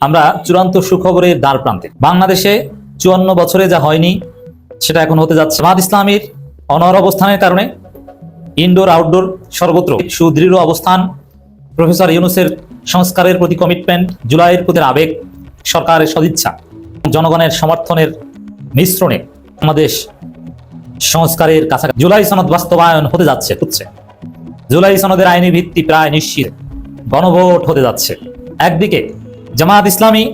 আমরা চূড়ান্ত সুখবরের দ্বার প্রান্তে। বাংলাদেশে চুয়ান্ন বছরে যা হয়নি, সেটা এখন হতে যাচ্ছে। জামাত ইসলামীর অনর অবস্থানের কারণে ইনডোর, আউটডোর সর্বত্র সুদৃঢ় অবস্থান। প্রফেসর ইউনুসের সংস্কারের প্রতি কমিটমেন্ট, জুলাইয়ের প্রতি আবেগ, সরকারের সদিচ্ছা, জনগণের সমর্থনের মিশ্রণে বাংলাদেশ সংস্কারের কাছাকাছি। জুলাই সনদ বাস্তবায়ন হতে যাচ্ছে, হচ্ছে। জুলাই সনদের আইনি ভিত্তি প্রায় নিশ্চিত। গণভোট হতে যাচ্ছে। একদিকে জামাত ইসলামী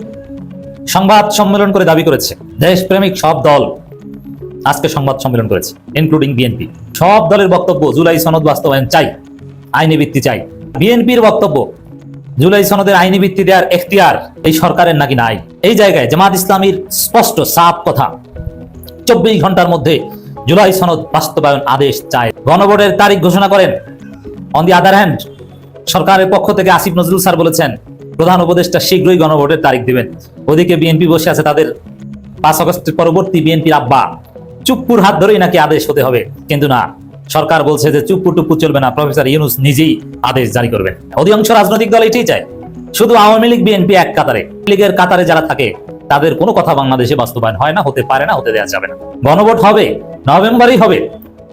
সংবাদ সম্মেলন করে দাবি করেছে, দেশপ্রেমিক সব দল আজকে সংবাদ সম্মেলন করেছে ইনক্লুডিং বিএনপি সব দলের বক্তব্য জুলাই সনদ বাস্তবায়ন চাই, আইনি ভিত্তি চাই। বিএনপির বক্তব্য, জুলাই সনদের আইনি ভিত্তি দেওয়ার এখতিয়ার এই সরকারের নাকি নাই? এই জায়গায় জামাত ইসলামীর স্পষ্ট সাফ কথা, চব্বিশ ঘণ্টার মধ্যে জুলাই সনদ বাস্তবায়ন আদেশ চায় গণভোটের তারিখ ঘোষণা করেন। অন দি আদার হ্যান্ড সরকারের পক্ষ থেকে আসিফ নজরুল স্যার বলেছেন প্রধান উপদেষ্টা শীঘ্রই গণভোটের তারিখ দিবেন। ওদিকে বিএনপি বসে আছে তাদের পাঁচ আগস্টের পরবর্তী বিএনপির আব্বা। চুপ্পুর হাত ধরেই নাকি আদেশ হতে হবে, কিন্তু না। সরকার বলছে যে চুপ্পু টুপ্পু চলবে না, প্রফেসর ইউনুস নিজেই আদেশ জারি করবেন। অধিকাংশ রাজনৈতিক দল এটাই চায়, শুধু আওয়ামী লীগ, বিএনপি এক কাতারে। লীগের কাতারে যারা থাকে, তাদের কোনো কথা বাংলাদেশে বাস্তবায়ন হয় না, হতে পারে না, হতে দেওয়া যাবে না। গণভোট হবে, নভেম্বরেই হবে,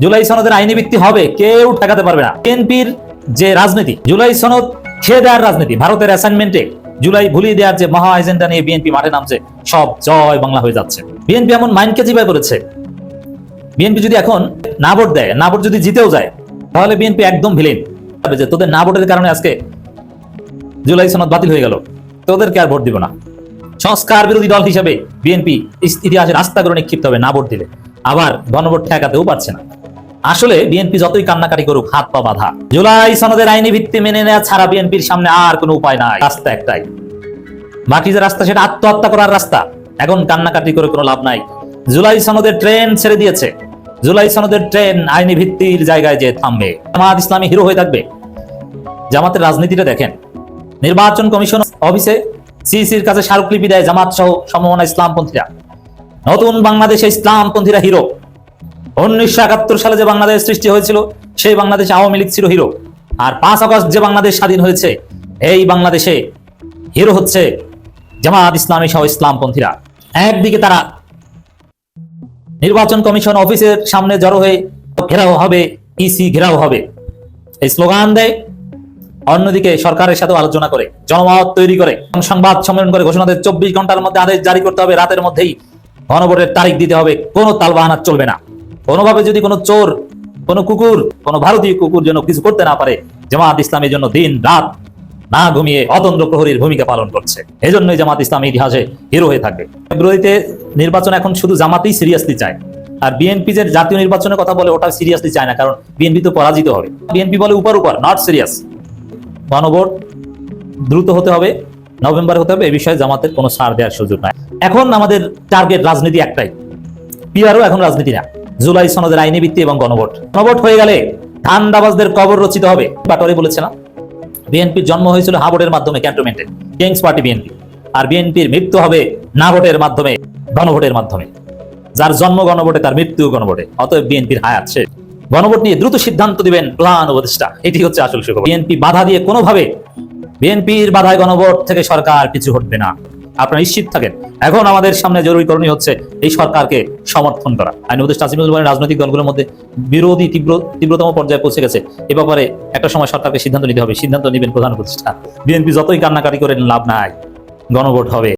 জুলাই সনদের আইনি ভিত্তি হবে, কেউ ঠেকাতে পারবে না। বিএনপির যে রাজনীতি, জুলাই সনদ খেয়ে দেওয়ার রাজনীতি। ভারতের অ্যাসাইনমেন্টে জুলাই ভুলিয়ে দেওয়ার যে মহা এজেন্ডা নিয়ে বিএনপি মাঠে নামছে, সব জয় বাংলা হয়ে যাচ্ছে। বিএনপি এমন মাইন্ডকে জিবাই করেছে? বিএনপি যদি এখন না ভোট দেয়, না ভোট যদি জিতেও যায়, তাহলে বিএনপি একদম ভিলেন যে তোদের না ভোটের কারণে আজকে জুলাই সনদ বাতিল হয়ে গেল, তোদেরকে আর ভোট দিব না। সংস্কার বিরোধী দল হিসেবে বিএনপি ইতিহাসের রাস্তা করে নিক্ষিপ্ত হবে না ভোট দিলে। আবার গণভোট ঠেকাতেও পারছে না। আসলে বিএনপি যতই কান্নাকাটি করুক, হাত পা বাধা। জুলাই সনদের আইনি ভিত্তি মেনে নেওয়া ছাড়া বিএনপির সামনে আর কোনো উপায় নাই। রাস্তা একটাই। বাকি যে রাস্তা, সেটা আত্মহত্যা করার রাস্তা। এখন কান্নাকাটি করে কোনো লাভ নাই। জুলাই সনদের ট্রেন ছেড়ে দিয়েছে। জুলাই সনদের ট্রেন আইনি ভিত্তির জায়গায় যে থামবে। জামাত ইসলামী হিরো হয়ে থাকবে। জামাতের রাজনীতিটা দেখেন। নির্বাচন কমিশন অফিসে সিসির কাছে স্মারকলিপি দেয় জামাত সহ সমমনা ইসলামপন্থীরা। নতুন বাংলাদেশে ইসলামপন্থীরা হিরো। উনিশশো একাত্তর সালে যে বাংলাদেশ সৃষ্টি হয়েছিল, সেই বাংলাদেশে আওয়ামী লীগ ছিল হিরো। আর পাঁচ আগস্ট যে বাংলাদেশ স্বাধীন হয়েছে, এই বাংলাদেশে হিরো হচ্ছে জামাত ইসলামী সহ ইসলামপন্থীরা। একদিকে তারা নির্বাচন কমিশন অফিসের সামনে জড়ো হয়ে ঘেরাও হবে ইসি ঘেরাও হবে। এই স্লোগান দেয়, অন্যদিকে সরকারের সাথে আলোচনা করে, জনমত তৈরি করে, সংবাদ সম্মেলন করে ঘোষণা দেয়, চব্বিশ ঘণ্টার মধ্যে আদেশ জারি করতে হবে, রাতের মধ্যেই গণভোটের তারিখ দিতে হবে, কোনো তালবাহানা চলবে না। কোনোভাবে যদি কোনো চোর, কোনো কুকুর, কোনো ভারতীয় কুকুর যেন কিছু করতে না পারে, জামাত ইসলামের জন্য দিন রাত না ঘুমিয়ে অতন্দ্র প্রহরীর ভূমিকা পালন করছে। এজন্যই জামাত ইসলাম ইতিহাসে হিরো হয়ে থাকবে ফেব্রুয়ারিতে নির্বাচন এখন শুধু জামাতেই সিরিয়াসলি চায়। আর বিএনপি যে জাতীয় নির্বাচনের কথা বলে, ওটা সিরিয়াসলি চায় না, কারণ বিএনপি তো পরাজিত হবে। বিএনপি বলে উপর উপর নট সিরিয়াস গণভোট দ্রুত হতে হবে, নভেম্বরে হতে হবে, এ বিষয়ে জামাতের কোনো সার দেওয়ার সুযোগ নাই। এখন আমাদের টার্গেট রাজনীতি একটাই। পিআরও এখন রাজনীতি না। জুলাই সনদের আইনি ভিত্তি এবং গণভোট। গণভোট হয়ে গেলে ধান্দাবাজদের কবর রচিত হবে। পাটোয়ারি বলেছে না? বিএনপির জন্ম হয়েছিল হাবোর্ডের মাধ্যমে ক্যান্টনমেন্টে। Kings party BNP. আর বিএনপির মৃত্যু হবে না ভোটের মাধ্যমে, গণভোটের মাধ্যমে। যার জন্ম গণভোটে, তার মৃত্যু গণভোটে। অতএব বিএনপির হায়াত শেষ। গণভোট নিয়ে দ্রুত সিদ্ধান্ত দিবেন প্রধান উপদেষ্টা। এটি হচ্ছে আসল সুখবর। বিএনপি বাধা দিয়ে কোনোভাবে বিএনপির বাধায় গণভোট থেকে সরকার কিছু হটবে না। আপনারা নিশ্চিত থাকেন। এখন আমাদের সামনে জরুরি করণীয় হচ্ছে এই সরকারকে সমর্থন করা। আইন উপদেষ্টা বলেন, রাজনৈতিক দলগুলোর মধ্যে বিরোধী তীব্র তীব্রতম পর্যায়ে পৌঁছে গেছে। এ ব্যাপারে একটা সময় সরকারকে সিদ্ধান্ত নিতে হবে। সিদ্ধান্ত নেবেন প্রধান উপদেষ্টা। বিএনপি যতই কান্নাকাটি করেন লাভ নাই। গণভোট হবে।